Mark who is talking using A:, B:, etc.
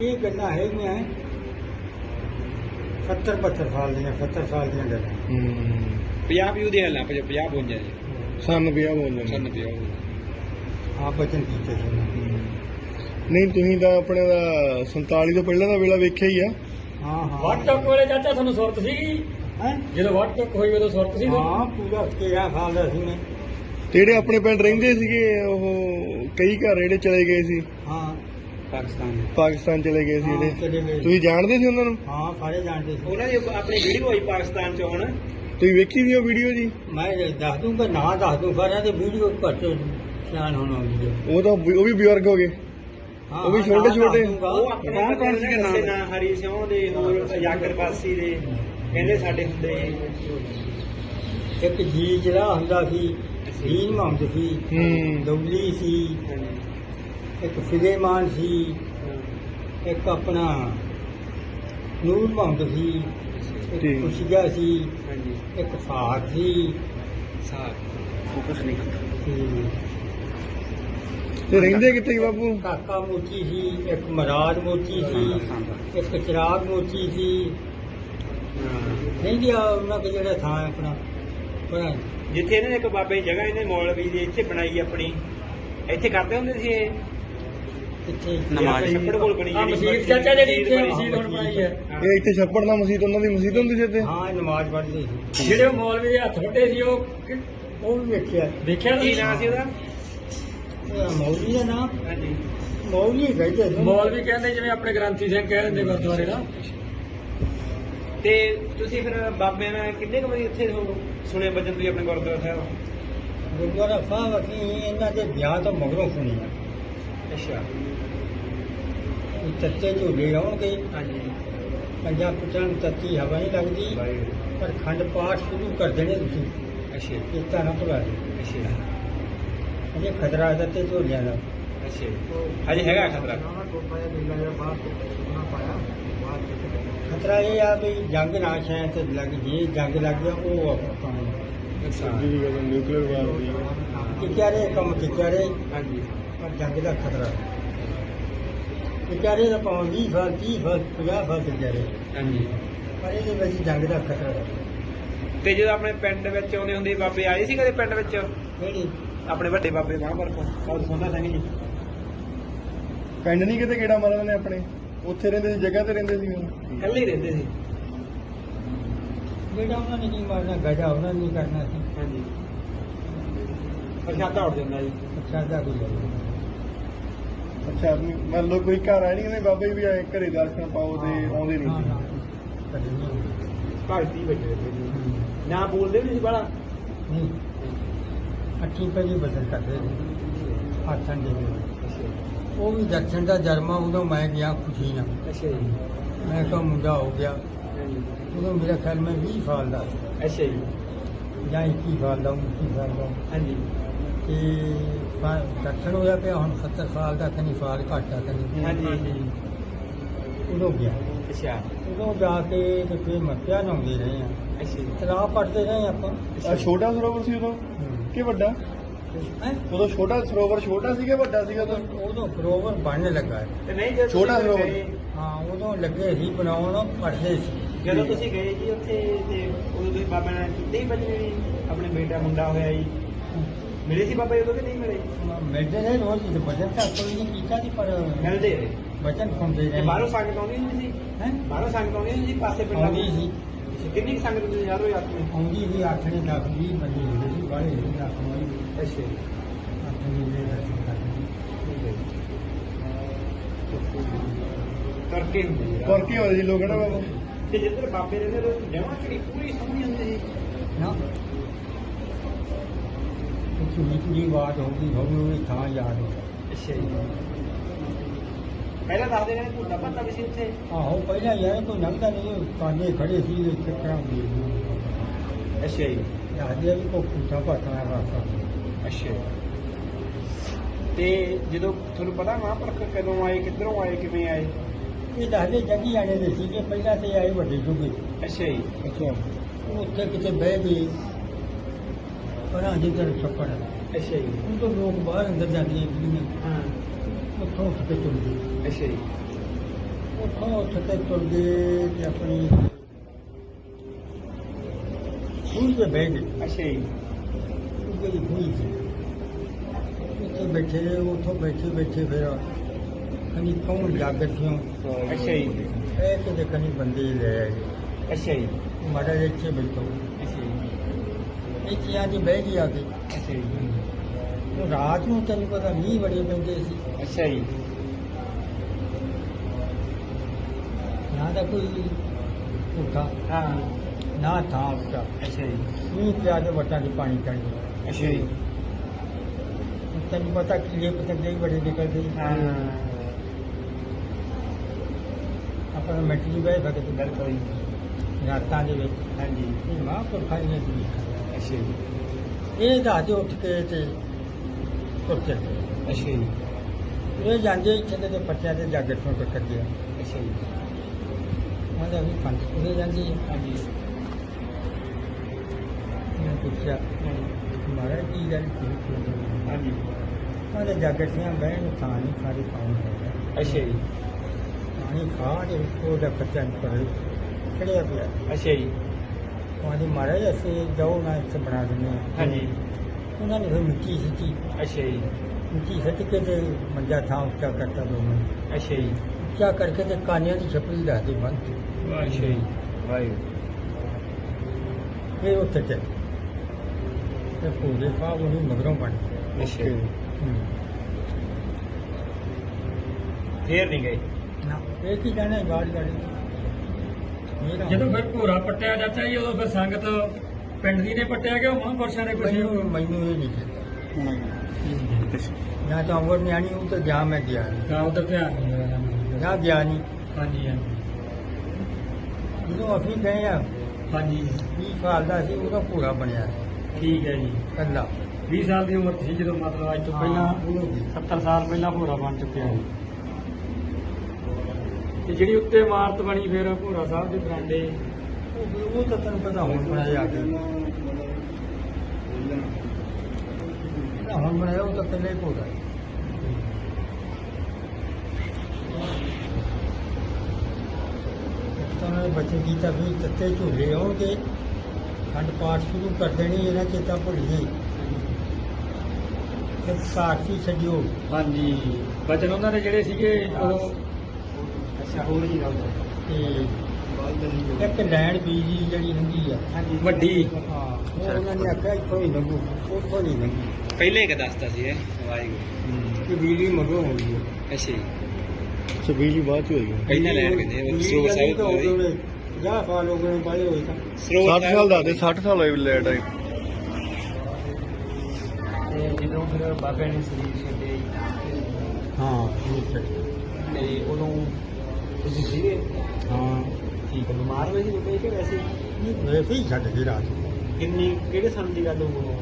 A: ਇਹ ਗੱਲਾਂ ਹੈਗੀਆਂ 70 72 ਸਾਲ ਦੀਆਂ 70 ਸਾਲ ਦੀਆਂ ਗੱਲਾਂ।
B: ਹੂੰ।
C: 50 ਵੀ ਉਹਦੇ ਹਾਲਾਂ 50 52 ਜੀ।
B: ਸਾਨੂੰ ਪਿਆ ਬੋਲਦੇ ਨੇ
C: ਸੰਨ ਪਿਆ
A: ਆਪ ਬਚਨ ਕੀਤੇ ਸੀ ਉਹਨਾਂ ਨੇ।
B: ਨਹੀਂ ਤੁਸੀਂ ਤਾਂ ਆਪਣੇ ਦਾ 47 ਤੋਂ ਪਹਿਲਾਂ ਦਾ ਵੇਲਾ ਵੇਖਿਆ ਹੀ ਆ।
A: ਹਾਂ ਹਾਂ।
D: ਵਾਟ ਟੱਕ ਵੇਲੇ ਚਾਚਾ ਤੁਹਾਨੂੰ ਸੁਰਤ ਸੀ
A: ਹੈਂ?
D: ਜਦੋਂ ਵਾਟ ਟੱਕ ਹੋਈ ਉਦੋਂ ਸੁਰਤ ਸੀ ਤੁਹਾਨੂੰ?
A: ਹਾਂ ਪੂਰਾ 13 ਸਾਲ ਦਾ ਸੀ ਮੈਂ
B: ਤੇ ਜਿਹੜੇ ਆਪਣੇ ਪਿੰਡ ਰਹਿੰਦੇ ਸੀਗੇ ਉਹ ਕਈ ਘਰ ਜਿਹੜੇ ਚਲੇ ਗਏ ਸੀ।
A: ਹਾਂ
C: ਪਾਕਿਸਤਾਨ
B: ਪਾਕਿਸਤਾਨ ਚਲੇ ਗਏ ਸੀ
A: ਹਾਂ,
B: ਜਿਹੜੇ।
A: ਚਲੇ ਗਏ।
B: ਤੁਸੀਂ ਜਾਣਦੇ ਸੀ ਉਹਨਾਂ ਨੂੰ?
A: ਹਾਂ ਸਾਰੇ ਜਾਣਦੇ ਸੀ।
C: ਉਹਨਾਂ ਦੀ ਆਪਣੀ ਵੀਡੀਓ ਆਈ ਪਾਕਿਸਤਾਨ ਚ ਹੁਣ।
B: ਤੁਸੀਂ ਵੇਖੀ ਸੀ ਉਹ ਵੀਡੀਓ ਜੀ?
A: ਮੈਂ ਦੱਸ ਦੂੰਗਾ ਨਾ ਦੱਸ ਦੂੰ ਸਾਰਿਆਂ ਦੇ ਵੀਡੀਓ ਘੱਟ ਸਿਆਣ ਹੋਣਾ ਹੁੰਦੀ ਹੈ
B: ਉਹ ਤਾਂ ਉਹ ਵੀ ਬਜ਼ੁਰਗ ਹੋ ਗਏ।
A: ਹਾਂ,
B: ਉਹ ਵੀ
A: ਹਾਂ,
B: ਛੋਟੇ-
A: ਨਾ
B: ਛੋਟੇ।
A: ਦੱਸ ਦੂੰਗਾ।
C: ਉਹ ਆਪਣੇ
B: ਕੌਣ- ਕੌਣ ਸੀਗੇ ਨਾਮ?
C: ਨਾ ਹਰੀ ਸਿੰਘ ਦੇ ਹੋਰ ਜਾਗਰ ਬਾਸੀ ਦੇ। ਕਹਿੰਦੇ ਸਾਡੇ ਹੁੰਦੇ।
A: ਇੱਕ ਜੀ ਜਿਹੜਾ ਹੁੰਦਾ ਸੀ ਦੀਨ ਮੁਹੰਮਦ ਸੀ।
B: ਹੂੰ।
A: ਦੌਲੀ ਸੀ। ਇੱਕ ਫਿਲੇਮਾਨ ਸੀ। ਇੱਕ ਆਪਣਾ ਨੂਰ ਮੁਹੰਮਦ ਸੀ। ਇੱਕ
B: ਠੀਕ।
A: ਖੁਸ਼ੀਆ ਸੀ।
C: ਹਾਂਜੀ।
A: ਇੱਕ ਫਾਕ ਸੀ।
C: ਸਾਹ ਫੋਕਸ ਨਹੀਂ।
A: ਤੇ
B: ਤੇ ਰਹਿੰਦੇ ਕਿੱਥੇ ਸੀ ਬਾਪੂ?
A: ਕਾਕਾ ਮੋਚੀ ਸੀ। ਇੱਕ ਮਰਾਜ ਮੋਚੀ ਸੀ। ਇੱਕ ਚਿਰਾਗ ਮੋਚੀ ਸੀ। ਨਹੀਂ ਜੀ ਆਹ ਉਹਨਾਂ ਦਾ ਜਿਹੜਾ ਥਾਂ ਹੈ ਆਪਣਾ।
C: ਜਿੱਥੇ ਇਹਨਾਂ ਨੇ ਇੱਕ ਬਾਬੇ ਦੀ ਜਗ੍ਹਾ ਇਹਨੇ ਮੌਲਵੀ ਦੀ ਇੱਥੇ ਬਣਾਈ ਆਪਣੀ। ਇੱਥੇ ਕਰਦੇ ਹੁੰਦੇ ਸੀ ਇਹ?
A: ਕਿੱਥੇ?
C: ਨਮਾਜ਼। ਛੱਪੜ ਕੋਲ ਬਣੀ
D: ਆਹ
C: ਜਿਹੜੀ
D: ਮਸਜਿਦ ਚਾਚਾ ਜਿਹੜੀ ਇੱਥੇ
C: ਬਣੀ।
D: ਮਸਜਿਦ ਹੁਣ ਬਣਾਈ ਹੈ?
B: ਇਹ ਇੱਥੇ ਛੱਪੜ ਦਾ ਮਸਜਿਦ ਉਹਨਾਂ ਦੀ ਮਸਜਿਦ ਹੁੰਦੀ ਸੀ ਇੱਥੇ?
A: ਹਾਂ ਇਹ ਨਮਾਜ਼ ਪੜ੍ਹਦੇ ਸੀ।
D: ਜਿਹੜੇ ਉਹ ਮੌਲਵੀ ਦੇ ਹੱਥ ਵੱਡੇ ਸੀ ਉਹ ਕਿ-
A: ਉਹ ਵੀ ਵੇਖਿਆ।
D: ਦੇਖਿਆ
C: ਕੀ ਨਾਂ ਸੀ ਉਹਦਾ?
A: ਉਹ ਮੌਲਵੀ ਦਾ ਨਾਮ?
C: ਹਾਂਜੀ।
A: ਕਹਿੰਦੇ ਸੀ।
D: ਮੌਲਵੀ ਕਹਿੰਦੇ ਜਿਵੇਂ ਆਪਣੇ ਗ੍ਰੰਥੀ ਸਿੰਘ ਕਹਿ ਦਿੰਦੇ ਗੁਰਦੁਆਰੇ ਦਾ।
C: ਤੇ ਤੁਸੀਂ ਫਿਰ ਬਾਬੇ ਨਾਲ ਕਿੰਨੇ ਕੁ ਵਾਰੀ ਇੱਥੇ ਹੋ ਸੁਣੇ ਵਜਨ ਤੁਸੀਂ ਆਪਣੇ ਗੁਰਦੁਆਰਾ ਸਾਹਿਬ?
A: ਗੁਰਦੁਆਰਾ ਸਾਹਿਬ ਅਸੀਂ ਇਹਨਾਂ ਦੇ ਵਿਆਹ ਤੋਂ ਮਗਰੋਂ ਸੁਣੀ ਆ
C: ਅੱਛਾ।
A: ਵੀ ਚੱਚੇ ਝੂਲੇ ਆਉਣਗੇ
C: ਹਾਂਜੀ।
A: ਪੰਜਾਂ ਪੁੱਤਾਂ ਨੂੰ ਤੱਤੀ ਹਵਾ ਨਹੀਂ ਲੱਗਦੀ। ਪਰ ਖੰਡ ਪਾਠ ਸ਼ੁਰੂ ਕਰ ਦੇਣੇ ਤੁਸੀਂ।
C: ਅੱਛਾ।
A: ਕੀਤਾ ਨਾ ਭੁਲਾ ਦੇ
C: ਅੱਛਾ।
A: ਅਜੇ ਖਤਰਾ ਹੈ ਤੇ ਝੋਲਿਆਂ ਦਾ।
C: ਅੱਛਾ। ਹਜੇ ਹੈਗਾ ਖਤਰਾ?
A: ਖਤਰਾ ਇਹ ਆ ਵੀ ਜੰਗ ਨਾ ਛਾਂ ਤੇ ਲੱਗ ਜੇ ਜੰਗ ਲੱਗ ਗਿਆ ਉਹ ਆਪਾਂ
C: ਅੱਛਾ।
B: ਜਿਹੜੀ ਗੱਲ ਨਿਊਕਲੀਅਰ ਵਾਰ ਦੀ
A: ਕਿ ਕਿਆਰੇ ਕੰਮ ਕਿ ਕਿਆਰੇ
C: ਹਾਂਜੀ।
A: ਪਰ ਜੰਗ ਦਾ ਖਤਰਾ। ਕਿ ਕਿਆਰੇ ਦਾ ਪਾਉਂ 20 ਸਾਲ 30 ਸਾਲ 50 ਸਾਲ ਤੇ ਕਿਆਰੇ
C: ਹਾਂਜੀ।
A: ਪਰ ਇਹਦੇ ਵਿੱਚ ਜੰਗ ਦਾ ਖਤਰਾ ਹੈ।
C: ਤੇ ਜਦੋਂ ਆਪਣੇ ਪਿੰਡ ਵਿੱਚ ਆਉਂਦੇ ਹੁੰਦੇ ਬਾਬੇ ਆਏ ਸੀ ਕਦੇ ਪਿੰਡ ਵਿੱਚ?
A: ਜਿਹੜੀ
C: ਆਪਣੇ ਵੱਡੇ ਬਾਬੇ ਮਹਾਂਪੁਰਖ ਸਾਧ ਸੁੰਦਰ ਸਿੰਘ ਜੀ
B: ਪਿੰਡ ਨਹੀਂ ਕਿਤੇ ਕਿਹੜਾ ਮਾਰਨ ਨੇ ਆਪਣੇ? ਉੱਥੇ ਰਹਿੰਦੇ ਸੀ ਜਗ੍ਹਾ ਤੇ ਰਹਿੰਦੇ ਸੀ ਉਹ
C: ਇਕੱਲੇ ਹੀ ਰਹਿੰਦੇ ਸੀ।
A: ਜਿਹੜਾ ਉਹਨਾਂ ਨੇ ਕੀ ਮਾਰਨਾ ਗਜਾ ਉਹਨਾਂ ਨੇ ਨਹੀਂ ਕਰਨਾ ਸੀ?
C: ਹਾਂਜੀ। ਪ੍ਰਸ਼ਾਦਾ ਉੱਡ ਜਾਂਦਾ ਜੀ।
A: ਅੱਛਾ ਦਾ ਕੋਈ ਗੱਲ ਨਹੀਂ।
B: ਅੱਛਾ ਮੰਨ ਲਓ ਕੋਈ ਘਰ ਆਏ ਨਹੀਂ ਕਹਿੰਦੇ ਬਾਬਾ ਜੀ ਵੀ ਆਏ ਘਰੇ ਦਰਸ਼ਨ ਪਾਓ ਤੇ ਆਉਂਦੇ
A: ਹਾਂ,
B: ਨਹੀਂ
A: ਹਾਂ, ਕਦੇ ਨਹੀਂ
C: ਭਗਤੀ ਵਿੱਚ ਰਹਿੰਦੇ ਸੀ। ਨਾ ਬੋਲਦੇ ਵੀ ਨਹੀਂ ਸੀ ਬਾਲਾ
A: ਨਹੀਂ। ਅੱਠੀ ਪਹਿਲੀ ਬਦਲ ਕਰਦੇ ਨੇ ਹੱਥਾਂ ਦੇ ਵਿੱਚ। ਉਹ ਵੀ ਦਰਸ਼ਨ ਦਾ ਜਰਮਾ ਉਦੋਂ ਮੈਂ ਗਿਆ ਖੁਸ਼ੀ ਨਾਲ।
C: ਅੱਛਾ ਜੀ।
A: ਮੈਂ ਕਿਹਾ ਮੁੰਡਾ ਹੋ ਗਿਆ। ਉਦੋਂ ਮੇਰਾ ਖਿਆਲ ਮੈਂ 20 ਸਾਲ ਦਾ ਸੀ,
C: ਅੱਛਾ ਜੀ।
A: ਜਾਂ 21 ਸਾਲ ਦਾ 29 ਸਾਲ ਦਾ।
C: ਹਾਂਜੀ।
A: ਤੇ ਪਾ- ਦਰਸ਼ਨ ਹੋਇਆ ਪਿਆ ਹੁਣ 70 ਸਾਲ ਦਾ ਕਨੀ ਸਾਲ ਘੱਟ ਆ ਕਨੀ
C: ਹਾਂਜੀ
A: ਉਦੋਂ ਗਿਆ।
C: ਅੱਛਾ।
A: ਉਦੋਂ ਜਾ ਕੇ ਤੇ ਫਿਰ ਮੱਤਿਆ ਨਹਾਉਂਦੇ ਰਹੇ ਆ।
C: ਅੱਛਾ ਜੀ।
A: ਤਲਾਬ ਪੜਦੇ ਰਹੇ ਆਪਾਂ।
B: ਛੋਟਾ ਸਰੋਵਰ ਸੀ ਉਦੋਂ? ਕਿ ਵੱਡਾ?
A: ਹੈਂ?
B: ਉਦੋਂ ਛੋਟਾ ਸਰੋਵਰ ਛੋਟਾ ਸੀ ਕਿ ਵੱਡਾ ਸੀਗਾ ਉਦੋਂ?
A: ਉਦੋਂ ਸਰੋਵਰ ਬਣਨ ਲੱਗਾ ਹੈ।
C: ਤੇ ਨਹੀਂ ਜਦੋਂ
B: ਛੋਟਾ
C: ਤੁਸੀਂ
B: ਸਰੋਵਰ।
C: ਗਏ-
A: ਹਾਂ ਉਦੋਂ ਲੱਗੇ ਸੀ ਬਣਾਉਣ ਪੜਦੇ ਸੀ।
C: ਜਦੋਂ ਤੁਸੀਂ ਗਏ ਜੀ ਉੱਥੇ ਤੇ ਉਦੋਂ ਤੁਸੀਂ ਬਾਬਾ ਨਾਲ ਹੀ ਬਚੇ ਵੀ ਆਪਣੇ ਬੇਟਾ ਮੁੰਡਾ ਹੋਇਆ ਜੀ। ਮਿਲੇ ਸੀ ਬਾਬਾ ਜੀ ਉਦੋਂ ਕਿ ਨਹੀਂ ਮਿਲੇ?
A: ਮਿਲਦੇ ਰਹੇ ਰੋਜ਼ ਹੀ ਬਚਨ ਤਾਂ ਕੋਈ ਨਹੀਂ ਕੀਤਾ ਸੀ ਪਰ
C: ਮਿਲਦੇ ਰਹੇ।
A: ਬਚਨ ਸੁਣਦੇ
C: ਤੇ
A: ਰਹੇ।
C: ਬਾਹਰੋਂ ਸੰਗਤ ਆਉਂਦੀ ਹੁੰਦੀ ਸੀ?
A: ਹੈਂ?
C: ਬਾਹਰੋਂ ਸੰਗਤ ਆਉਂਦੀ ਹੁੰਦੀ ਸੀ? ਪਾਸੇ ਪਿੰਡਾਂ
A: ਆਉਂਦੀ ਸੀ।
C: ਕਿੰਨੀ ਕੁ ਸੰਗਤ ਤੁਸੀਂ ਯਾਰ ਹੋਏ ਆਪਣੇ
A: ਆਉਂਦੀ ਸੀ ਆਖਣੇ ਦਾ 20 ਬੰਦੇ ਹੁੰਦੇ ਸੀ ਬਾਹਲੇ ਹੀ ਆਖਣੇ
C: ਅੱਛਾ ਜੀ।
A: ਆਖਣੇ ਦੇ ਦਰਸ਼ਨ
C: ਹੈ ਕਰਕੇ ਹੁੰਦੇ ਜੀ
B: ਪਰ ਕੀ ਹੋਇਆ ਜੀ ਲੋਕ ਨਾ ਬਾਬਾ?
C: ਤੇ ਜਿੱਧਰ ਬਾਬੇ ਰਹਿੰਦੇ ਉਹ ਜਮਾਂ ਚੜੀ ਪੂਰੀ ਸੋਹਣੀ ਹੁੰਦੀ ਸੀ।
A: ਨਾ। ਕੁਝ ਨਿਕਲੀ ਬਾਤ ਹੋ ਗਈ ਹੋਵੇ ਉਹ ਥਾਂ ਯਾਦ ਹੋ
C: ਅੱਛਾ ਜੀ। ਪਹਿਲਾਂ ਦੱਸਦੇ ਰਹੇ ਭੁੱਟਾ ਪੱਤਾ ਵੀ ਸੀ ਉੱਥੇ
A: ਆਹੋ ਪਹਿਲਾਂ ਯਾਰ ਕੋਈ ਲੰਘਦਾ ਨਹੀਂ ਕਾਨੇ ਖੜੇ ਸੀ ਇਹ ਚੱਕਰਾਂ ਹੁੰਦੀ
C: ਅੱਛਾ ਜੀ।
A: ਯਾਦੇ ਵੀ ਕੋ ਪੁੱਛਾ ਪਟਣਾ ਰਾਸਤਾ
C: ਅੱਛਾ ਤੇ ਜਦੋਂ ਤੁਹਾਨੂੰ ਪਤਾ ਮਹਾਂਪੁਰਖ ਕਦੋਂ ਆਏ ਕਿੱਧਰੋਂ ਆਏ ਕਿਵੇਂ ਆਏ?
A: ਇਹ ਦੱਸਦੇ ਜੱਗੀ ਆਣੇ ਦੇ ਸੀਗੇ ਪਹਿਲਾਂ ਤੇ ਆਏ ਵੱਡੇ ਜੁਗੇ।
C: ਅੱਛਾ ਜੀ।
B: ਅੱਛਾ।
A: ਉਹ ਉੱਥੇ ਕਿਤੇ ਬਹਿ ਗਏ। ਪਰਾਂ ਜਿੱਧਰ ਛੱਪੜ
C: ਅੱਛਾ ਜੀ।
A: ਉਹ ਤੋਂ ਲੋਕ ਬਾਹਰ ਅੰਦਰ ਜਾਂਦੀਆਂ ਜਿਹੜੀਆਂ
C: ਹਾਂ।
A: ਉੱਥੋਂ ਉੱਠ ਕੇ ਤੁਰ
C: ਅੱਛਾ ਜੀ।
A: ਉੱਥੋਂ ਉੱਠ ਕੇ ਤੁਰ ਗਏ ਤੇ ਆਪਣੀ ਖੂਹ ਤੇ ਬਹਿ ਗਏ।
C: ਅੱਛਾ ਜੀ।
A: ਉਹ ਜਿਹੜੀ ਖੂਹ ਸੀ ਉੱਥੇ ਬੈਠੇ ਉੱਥੋਂ ਬੈਠੇ ਬੈਠੇ ਫਿਰ ਕਨੀ ਕੌਣ ਜਾਗਰ ਸਿਓ
C: ਅੱਛਾ ਜੀ।
A: ਇਹ ਕਿ ਦੇਖਣੀ ਬੰਦੇ ਹੀ ਲੈ ਆਏ।
C: ਅੱਛਾ ਜੀ।
A: ਮਾੜਾ ਜਿਹਾ ਇੱਥੇ ਬੈਠੋ।
C: ਅੱਛਾ ਜੀ।
A: ਇਹ ਚੀਜ਼ਾਂ 'ਚ ਬਹਿ ਗਈ ਆ ਕੇ।
C: ਅੱਛਾ ਜੀ।
A: ਰਾਤ ਨੂੰ ਤੈਨੂੰ ਪਤਾ ਮੀਂਹ ਬੜੇ ਪੈਂਦੇ ਸੀ।
C: ਅੱਛਾ ਜੀ।
A: ਨਾ ਤਾਂ ਕੋਈ ਉੱਠਾ
C: ਹਾਂ।
A: ਨਾ ਥਾਂ ਉੱਠਾ
C: ਅੱਛਾ ਜੀ।
A: ਮੀਂਹ ਪਿਆ ਕੇ ਵੱਟਾਂ 'ਚ ਪਾਣੀ ਚੜ ਗਿਆ।
C: ਅੱਛਾ ਜੀ।
A: ਤੈਨੂੰ ਪਤਾ ਕੀੜੇ ਪਤੰਗੇ ਵੀ ਬੜੇ ਨਿਕਲਦੇ ਸੀ।
C: ਹਾਂ।
A: ਆਪਾਂ ਨੂੰ ਮਿੰਟ ਨਹੀਂ ਬਹਿ ਸਕਦੇ।
C: ਬਿਲਕੁਲ ਜੀ।
A: ਰਾਤਾਂ ਦੇ ਵਿੱਚ।
C: ਹਾਂਜੀ।
A: ਇਹ ਮਹਾਂਪੁਰਖਾਂ ਦੀਆਂ ਸੀ
C: ਅੱਛਾ ਜੀ।
A: ਇਹ ਦਾਦੇ ਉੱਠ ਕੇ ਤੇ ਤੁਰ ਚੱਲੇ
C: ਅੱਛਾ ਜੀ।
A: ਇਹ ਜਾਂਦੇ ਇੱਥੇ ਤੇ ਪੱਟਿਆਂ ਤੇ ਜਾਗਰ ਤੋਂ ਟੱਕਰ ਗਿਆ
C: ਅੱਛਾ ਜੀ।
A: ਉਹਦਾ ਵੀ ਪੰਜ ਕੁੜੇ ਜਾਂਦੇ।
C: ਹਾਂਜੀ।
A: ਮੈਂ ਪੁੱਛਿਆ। ਮਾਰਾ ਕੀ ਗੱਲ ਕੀ
C: ਹਾਂਜੀ।
A: ਉਹਦੇ ਜਾਗਰ ਸਿਆਂ ਬਹਿਣ ਨੂੰ ਥਾਂ ਨਹੀਂ ਸਾਰੇ ਪਾਉਣ
C: ਅੱਛਾ ਜੀ।
A: ਪਾਣੀ ਖਾ ਕੇ ਉਹਦਾ ਬੱਚਾ ਨਿਕਲ ਖੜਿਆ ਪਿਆ।
C: ਅੱਛਾ ਜੀ।
A: ਉਹਦੇ ਮਹਾਰਾਜ ਅਸੀਂ ਜਾਓ ਨਾ ਇੱਥੇ ਬਣਾ ਦਿੰਦੇ ਹਾਂ।
C: ਹਾਂਜੀ।
A: ਉਹਨਾਂ ਨੇ ਫਿਰ ਮਿੱਟੀ ਸਿੱਟੀ।
C: ਅੱਛਾ ਜੀ।
A: ਮਿੱਟੀ ਸਿੱਟ ਕੇ ਤੇ ਮੰਜਾ ਥਾਂ ਉੱਚਾ ਕਰਤਾ ਦੋਵੇਂ
C: ਅੱਛਾ ਜੀ।
A: ਉੱਚਾ ਕਰਕੇ ਤੇ ਕਾਨਿਆਂ ਦੀ ਛਪੜੀ ਲਾ ਦੇ ਬੰਦ।
C: ਅੱਛਾ ਜੀ। ਵਾਹਿਗੁਰੂ।
A: ਫਿਰ ਉੱਥੇ ਤੇ ਤੇ ਪੂਰੇ ਸਾਹਿਬ ਉਹਨੂੰ ਮਗਰੋਂ ਬਣ।
C: ਅੱਛਾ ਜੀ। ਫੇਰ ਨਹੀਂ ਗਏ?
A: ਨਾ ਇਹ ਕੀ ਕਹਿਣਾ ਗਾੜੀ ਗਾੜੀ
D: ਜਦੋਂ ਫਿਰ ਭੋਰਾ ਪੱਟਿਆ ਜਾਂਦਾ ਜੀ ਉਦੋਂ ਫਿਰ ਸੰਗਤ ਪਿੰਡ ਦੀ ਨੇ ਪੱਟਿਆ ਕਿ ਉਹ ਮਹਾਂਪੁਰਸ਼ਾਂ ਨੇ ਕੁਝ
A: ਮੈਨੂੰ ਮੈਨੂੰ ਇਹ ਨਹੀਂ ਕੀਤਾ ਜਾਂ ਤਾਂ ਉਮਰ ਨਿਆਣੀ ਉਹ ਤਾਂ ਗਿਆ ਮੈਂ ਗਿਆ ਨਹੀਂ
D: ਗਾਉਂ ਦਾ ਧਿਆਨ ਨਹੀਂ ਹੋਇਆ।
A: ਜਾਂ ਗਿਆ ਨਹੀਂ
D: ਹਾਂਜੀ ਹਾਂਜੀ।
A: ਜਦੋਂ ਅਸੀਂ ਗਏ ਆ
D: ਹਾਂਜੀ।
A: 20 ਸਾਲ ਦਾ ਸੀ ਉਹਦਾ ਪੂਰਾ ਬਣਿਆ
D: ਠੀਕ ਹੈ ਜੀ।
A: ਕੱਲਾ
D: 20 ਸਾਲ ਦੀ ਉਮਰ ਸੀ ਜਦੋਂ ਮਤਲਬ ਅੱਜ ਤੋਂ ਪਹਿਲਾਂ
A: ਦੀ।
D: 70 ਸਾਲ ਪਹਿਲਾਂ ਭੋਰਾ ਬਣ ਚੁੱਕਿਆ ਹੈ ਤੇ ਜਿਹੜੀ ਉੱਤੇ ਇਮਾਰਤ ਬਣੀ ਫਿਰ ਭੋਰਾ ਸਾਹਿਬ ਦੇ ਬਰਾਂਡੇ
A: ਉਹ ਉਹ ਤਾਂ ਤੈਨੂੰ ਪਤਾ ਹੁਣ ਬਣਾਇਆ ਕੇ। ਜਿਹੜਾ ਹੁਣ ਬਣਾਇਆ ਉਹ ਤਾਂ ਪਹਿਲਾਂ ਹੀ ਪੂਰਾ ਤਾਂ ਉਹਨਾਂ ਨੇ ਬੱਚੇ ਕੀ ਤਾਂ ਵੀ ਤੱਤੇ ਝੂਲੇ ਆਉਣਗੇ। ਖੰਡ ਪਾਠ ਸ਼ੁਰੂ ਕਰ ਦੇਣੀ ਇਹਨਾਂ ਚੇਤਾ ਭੁੱਲ ਗਈ। ਤੇ ਸਾਖੀ ਛੱਡਿਓ।
D: ਹਾਂਜੀ ਬਚਨ ਉਹਨਾਂ ਦੇ ਜਿਹੜੇ ਸੀਗੇ ਉਹ
C: ਅੱਛਾ। ਹੋਰ ਜੀ ਗੱਲ
A: ਤੇ ਇੱਕ ਲੈਣ ਬੀਜੀ ਜਿਹੜੀ ਹੁੰਦੀ ਆ
D: ਵੱਡੀ।
A: ਹਾਂ ਉਹ ਉਹਨਾਂ ਨੇ ਆਖਿਆ ਇੱਥੋਂ ਹੀ ਲੰਘੂ ਉੱਥੋਂ ਨਹੀਂ ਲੰਘੀ
C: ਪਹਿਲੇ ਕਿ ਦੱਸਦਾ ਸੀ ਇਹ ਵਾਹਿਗੁਰੂ।
A: ਕਿ ਬਿਜਲੀ ਮਗਰੋਂ ਹੈ
C: ਅੱਛਾ ਜੀ।
B: ਸਬੀਲੀ ਬਾਅਦ ਚ ਹੋਈ
C: ਪਹਿਲਾਂ ਲੈਣ ਕਹਿੰਦੇ ਸਰੋਵਰ ਸਾਹਿਬ ਤੋਂ ਹੋਈ।
A: ਜਾ ਸਾਲ ਹੋ ਗਏ ਪਾਏ ਹੋਏ ਤਾਂ।
B: 60 ਸਾਲ ਦਾ 60 ਸਾਲ ਹੋਏ ਲੈਟ ਆਈ
C: ਤੇ ਜਦੋਂ ਫਿਰ ਬਾਬੇ ਨੇ ਸਰੀਰ ਛੱਡੇ
A: ਹਾਂ ਠੀਕ ਹੈ।
C: ਤੇ ਉਦੋਂ ਤੁਸੀਂ ਸੀਗੇ?
A: ਹਾਂ।
C: ਠੀਕ ਹੈ ਬਿਮਾਰ ਹੋਏ ਸੀ ਬਾਬੇ ਕਿ ਵੈਸੇ
A: ਇਹ ਵੈਸੇ ਹੀ ਛੱਡ ਗਈ ਰਾਤ ਨੂੰ।
C: ਕਿੰਨੀ ਕਿਹੜੇ ਸਾਲ ਦੀ ਗੱਲ ਹੋਊ